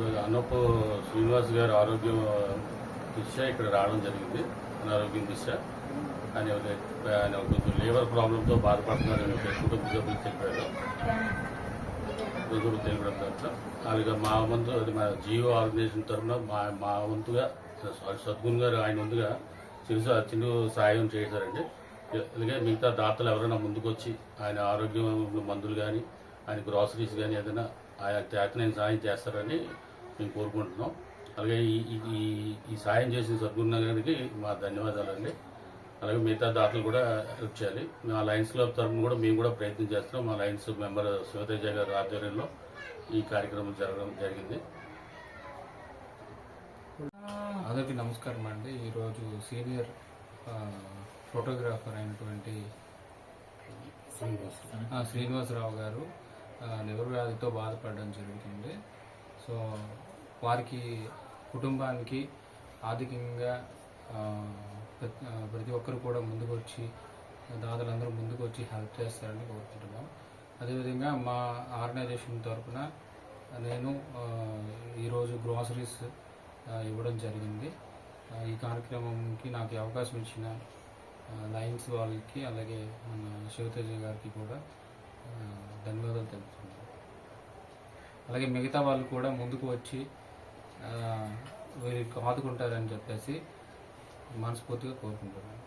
గున్నపు శ్రీనివాస్ గారి ఆరోగ్యం దృష్ట్యా ఇక్కడ రావడం జరిగింది. అనారోగ్యం దృష్ట్యా ఆయన ఒక- ఆయన కొంచెం లేబర్ ప్రాబ్లంతో బాధపడుతున్నారని కుటుంబ సభ్యులు చెప్పారు. రుజువులు తెలియడం దాంట్లో అలాగే మా వంతు అది మా జియో ఆర్గనైజేషన్ తరఫున మా మా వంతుగా సారీ సద్గురు గారు ఆయన వంతుగా చిరు చిన్న సాయం చేశారండి. అలాగే మిగతా దాతలు ఎవరైనా ముందుకొచ్చి ఆయన ఆరోగ్యం మందులు కానీ ఆయన గ్రాసరీస్ కానీ ఏదైనా ఆయన చేతనైన సాయం చేస్తారని మేము కోరుకుంటున్నాం. అలాగే ఈ ఈ- సాయం చేసిన సద్గురు గారికి మా ధన్యవాదాలండి. అలాగే మిగతా దాతలు కూడా హెల్ప్ చేయాలి. మా లయన్స్ క్లబ్ తరఫున కూడా మేము కూడా ప్రయత్నం చేస్తున్నాం. మా లయన్స్ మెంబర్ శివతేజ గారి ఆధ్వర్యంలో ఈ కార్యక్రమం జరగడం జరిగింది. అందరికీ నమస్కారం అండి. ఈరోజు సీనియర్ ఫోటోగ్రాఫర్ అయినటువంటి ఆ, శ్రీనివాసరావు గారు ఆ, లివర్ వ్యాధితో బాధపడడం జరుగుతుంది. సో వారికి కుటుంబానికి ఆర్థికంగా ప్రతి ప్రతి ఒక్కరు కూడా ముందుకు వచ్చి దాతలందరూ ముందుకు వచ్చి హెల్ప్ చేస్తారని కోరుకుంటున్నాం. అదేవిధంగా మా ఆర్గనైజేషన్ తరఫున నేను ఈరోజు గ్రాసరీస్ ఇవ్వడం జరిగింది. ఈ కార్యక్రమంకి నాకు అవకాశం ఇచ్చిన లైన్స్ లయన్స్ వాళ్ళకి అలాగే మన శివతేజ గారికి కూడా ధన్యవాదాలు తెలుపుతున్నాను. అలాగే మిగతా వాళ్ళు కూడా ముందుకు వచ్చి వీరికి ఆదుకుంటారని చెప్పేసి మనస్ఫూర్తిగా కోరుకుంటున్నాను.